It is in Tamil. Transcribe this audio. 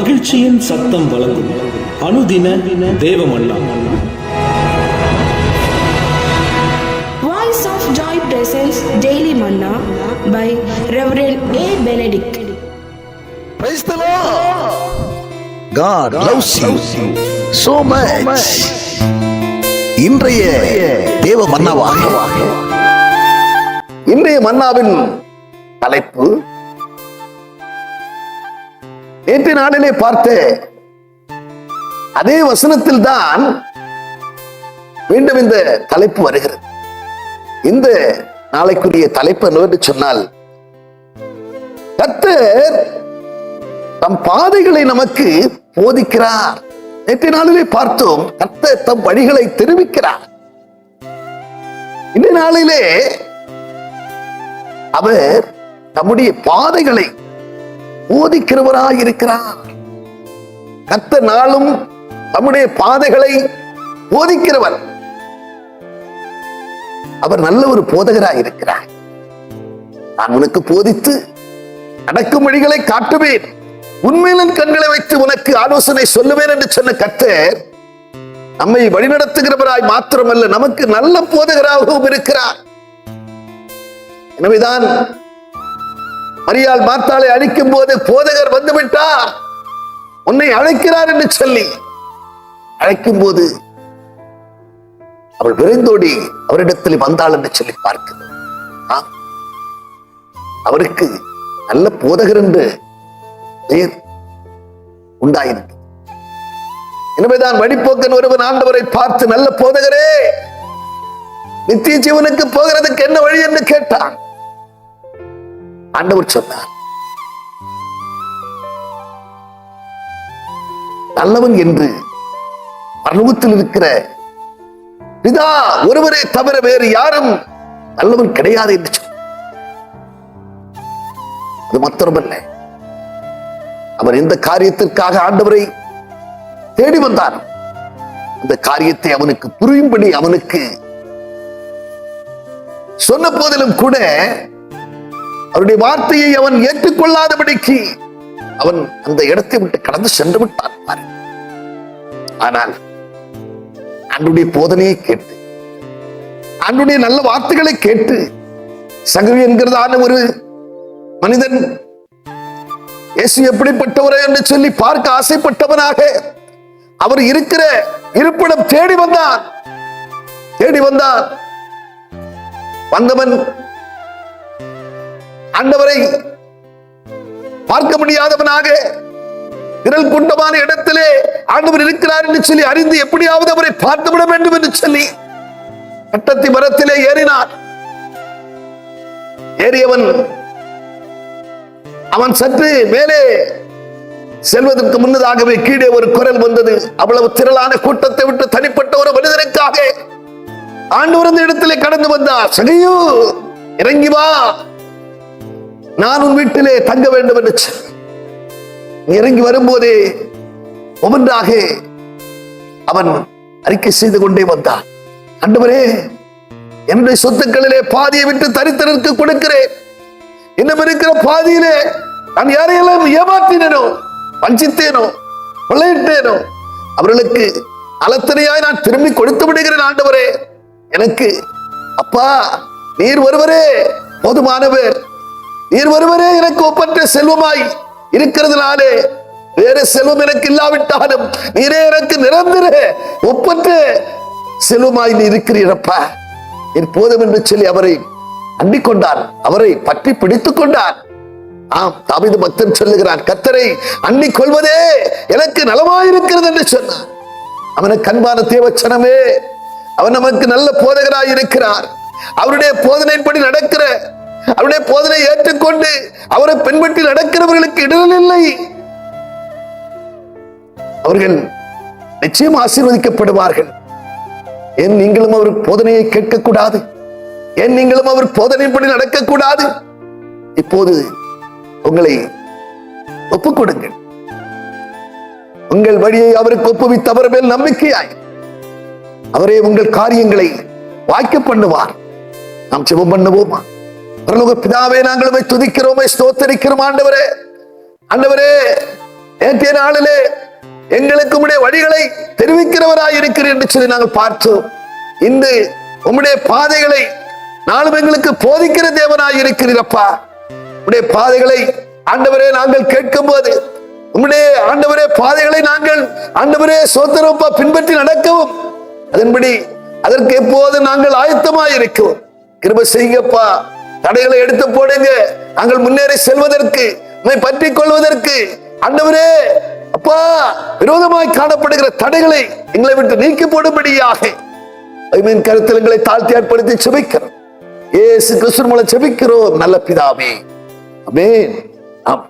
மகிழ்ச்சியின் சத்தம் வழங்கும் அனுதின தேவமல்லா Voice of Joy presents Daily Manna by Reverend A. Benedict. Praise the Lord. God loves you so much. இன்றைய தேவ மன்னாவாக இன்றைய மன்னாவின் தலைப்பு நேற்று நாளிலே பார்த்த. அதே வசனத்தில் தான் மீண்டும் இந்த தலைப்பு வருகிறது. இந்த நாளைக்குரிய தலைப்பு சொன்னால் கத்தர் தம் பாதைகளை நமக்கு போதிக்கிறார். நேற்று நாளிலே பார்த்தோம் கத்தர் தம் வழிகளை தெரிவிக்கிறார். இந்த நாளிலே அவர் தம்முடைய பாதைகளை போதிக்கிறவராய் இருக்கிறார். கத்த நாளும் தம்முடைய பாதைகளை போதிக்கிறவர். அவர் நல்ல ஒரு போதகராய் இருக்கிறார். நான் உனக்கு போதித்து நடக்கும் வழிகளை காட்டுவேன். உண்மையிலும் கண்களை வைத்து உனக்கு ஆலோசனை சொல்லுவேன் என்று சொன்ன கத்தர் நம்மை வழிநடத்துகிறவராய் மாத்திரமல்ல நமக்கு நல்ல போதகராகவும் இருக்கிறார். எனவேதான் மரியாள் மாத்தாளை அழிக்கும் போது போதகர் வந்துவிட்டார். உன்னை அழைக்கிறார் என்று சொல்லி அழைக்கும் போது அவள் விரைந்தோடி அவரிடத்தில் வந்தாள் என்று சொல்லி பார்க்கிறார் அவருக்கு நல்ல போதகர் என்று பெயர் உண்டாயிருக்கு. எனவேதான் வழிபோக்கன் ஒருவன் ஆண்டவரை பார்த்து நல்ல போதகரே நித்திய ஜீவனுக்கு போகிறதுக்கு என்ன வழி? என்று கேட்டான். ஆண்டவர் சொன்னார் நல்லவன் என்று பரலோகத்தில் இருக்கிற பிதா ஒருவரே தவிர வேறு யாரும் நல்லவன் கிடையாது என்று சொன்னார். அது மாத்திரமல்ல அவர் எந்த காரியத்திற்காக ஆண்டவரை தேடி வந்தார்? அந்த காரியத்தை அவனுக்கு புரியும்படி அவனுக்கு சொன்ன போதிலும் கூட அவருடைய வார்த்தையை அவன் ஏற்றுக்கொள்ளாதபடிக்கு அவன் அந்த இடத்தை விட்டு கடந்து சென்று விட்டான் ஆனால் அன்றுடைய போதனையை கேட்டு அன்றுடைய நல்ல வார்த்தைகளை கேட்டு சகவி என்கிறதான ஒரு மனிதன் இயேசு எப்படிப்பட்டவரே என்று சொல்லி பார்க்க ஆசைப்பட்டவனாக அவர் இருக்கிற இருப்பிடம் தேடி வந்தான். தேடி வந்தான். வந்தவன் ஆண்டவரை பார்க்க முடியாதவனாக விரல் குண்டமான இடத்திலே ஆண்டவர் இருக்கிறார் என்று சொல்லி அறிந்து எப்படியாவது அவரை பார்த்துவிட வேண்டும் என்று சொல்லி கட்டத்தி மரத்திலே ஏறினார் ஏறியவன் அவன் சற்று மேலே செல்வதற்கு முன்னதாகவே கீழே ஒரு குரல் வந்தது. அவ்வளவு திரளான கூட்டத்தை விட்டு தனிப்பட்ட ஒரு மனிதனுக்காக ஆண்டு இடத்திலே கடந்து வந்தார். சகையோ இறங்கி வா. நான் உன் வீட்டிலே தங்க வேண்டும் என்று இறங்கி வரும்போதே ஒவ்வொன்றாக அவன் அறிக்கை செய்து கொண்டே வந்தான். ஆண்டவரே என்னுடைய சொத்துக்களிலே பாதியை விட்டு தரித்திரருக்கு கொடுக்கிறேன். இன்னும் இருக்கிற பாதியிலே நான் யாரையெல்லாம் ஏமாற்றினோ வஞ்சித்தேனோ கொள்ளையிட்டேனோ அவர்களுக்கு அலத்தனையாய் நான் திரும்பி கொடுத்து விடுகிறேன் ஆண்டவரே. எனக்கு அப்பா நீர் ஒருவரே போதுமானவர். நீர் ஒருவரே எனக்கு ஒப்பற்ற செல்வமாய் இருக்கிறதுனாலே வேறு செல்வம் எனக்கு இல்லாவிட்டாலும் நீரே எனக்கு நிரந்தர ஒப்பற்ற செல்வமாய் நீ இருக்கிறீரப்பா. என் போதும் என்று சொல்லி அவரை அண்டிக்கொண்டான் அவரை பற்றி பிடித்துக் கொண்டான் ஆம் தாவீது பக்தன் சொல்லுகிறான் கத்தரை அண்ணி கொள்வதே எனக்கு நலமாயிருக்கிறது என்று சொன்னான் அவனுக்கு அன்பான தேவச்சனமே அவன் நமக்கு நல்ல போதகராய் இருக்கிறார். அவருடைய போதனையின்படி நடக்கிற அவருடைய போதனை ஏற்றுக்கொண்டு அவரை பின்பற்றி நடக்கிறவர்களுக்கு இடல் இல்லை. அவர்கள் நிச்சயம் ஆசீர்வதிக்கப்படுவார்கள். ஏன் நீங்களும் அவர் போதனையை கேட்கக்கூடாது? ஏன் நீங்களும் அவர் போதனைப்படி நடக்கக்கூடாது? இப்போது உங்களை ஒப்புக் கொடுங்கள் உங்கள் வழியை அவருக்கு ஒப்புவித்து அவர் மேல் நம்பிக்கையாய் அவரே உங்கள் காரியங்களை வாய்க்க பண்ணுவார். நாம் சிவம் பண்ணுவோமா? பரலோக பிதாவே நாங்கள் உமை துதிக்கிறோமே ஸ்தோத்தரிக்கிறோம் ஆண்டவரே. ஆண்டவரே நேற்றைய நாளிலே எங்களுக்கு உடைய வழிகளை தெரிவிக்கிறவராய் இருக்கிறீர் என்று சொல்லி நாங்கள் பார்த்தோம். இன்று உம்முடைய பாதைகளை நாளும் எங்களுக்கு போதிக்கிற தேவனாய் இருக்கிறீரப்பா உடைய பாதைகளை ஆண்டவரே நாங்கள் கேட்கும் போது உம்முடைய ஆண்டவரே பாதைகளை நாங்கள் ஆண்டவரே சோத்திரப்பா பின்பற்றி நடக்கவும் அதன்படி அதற்கு எப்போது நாங்கள் ஆயத்தமாய் இருக்கிறோம் கிருப செய்யப்பா தடைகளை எடுத்து போடுங்க. நாங்கள் முன்னேறி செல்வதற்கு உண்மை பற்றி கொள்வதற்கு. அண்டவரே அப்பா விரோதமாய் காணப்படுகிற தடைகளை எங்களை விட்டு நீக்கி போடும்படியாக. ஐமீன் கருத்தில் எங்களை தாழ்த்தி ஏற்படுத்தி செபிக்கிறோம் ஏசு கிறிஸ்து மூலம் செபிக்கிறோம் நல்ல பிதாவே. அமேன் ஆம்.